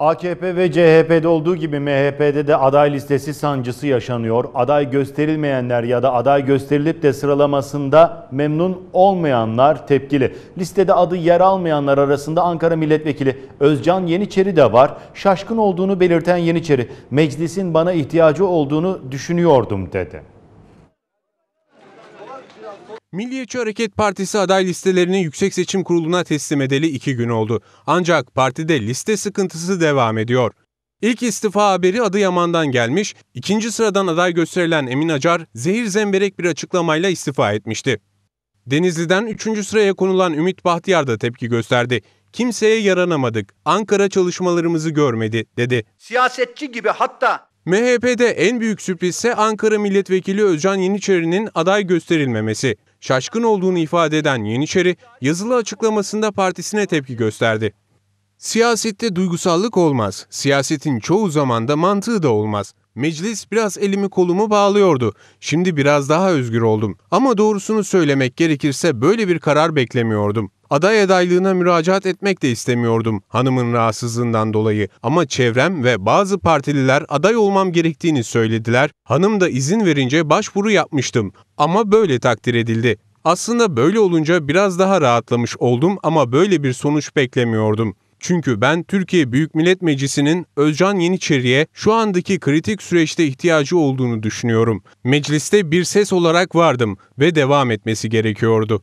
AKP ve CHP'de olduğu gibi MHP'de de aday listesi sancısı yaşanıyor. Aday gösterilmeyenler ya da aday gösterilip de sıralamasında memnun olmayanlar tepkili. Listede adı yer almayanlar arasında Ankara Milletvekili Özcan Yeniçeri de var. Şaşkın olduğunu belirten Yeniçeri, meclisin bana ihtiyacı olduğunu düşünüyordum dedi. Milliyetçi Hareket Partisi aday listelerini Yüksek Seçim Kurulu'na teslim edeli iki gün oldu. Ancak partide liste sıkıntısı devam ediyor. İlk istifa haberi Adıyaman'dan gelmiş, ikinci sıradan aday gösterilen Emin Acar zehir zemberek bir açıklamayla istifa etmişti. Denizli'den üçüncü sıraya konulan Ümit Bahtiyar da tepki gösterdi. Kimseye yaranamadık, Ankara çalışmalarımızı görmedi, dedi. siyasetçi gibi hatta MHP'de en büyük sürpriz ise Ankara Milletvekili Özcan Yeniçeri'nin aday gösterilmemesi. Şaşkın olduğunu ifade eden Yeniçeri, yazılı açıklamasında partisine tepki gösterdi. Siyasette duygusallık olmaz. Siyasetin çoğu zamanda mantığı da olmaz. Meclis biraz elimi kolumu bağlıyordu. Şimdi biraz daha özgür oldum. Ama doğrusunu söylemek gerekirse böyle bir karar beklemiyordum. Aday adaylığına müracaat etmek de istemiyordum hanımın rahatsızlığından dolayı. Ama çevrem ve bazı partililer aday olmam gerektiğini söylediler. Hanım da izin verince başvuru yapmıştım. Ama böyle takdir edildi. Aslında böyle olunca biraz daha rahatlamış oldum ama böyle bir sonuç beklemiyordum. Çünkü ben Türkiye Büyük Millet Meclisi'nin Özcan Yeniçeri'ye şu andaki kritik süreçte ihtiyacı olduğunu düşünüyorum. Mecliste bir ses olarak vardım ve devam etmesi gerekiyordu.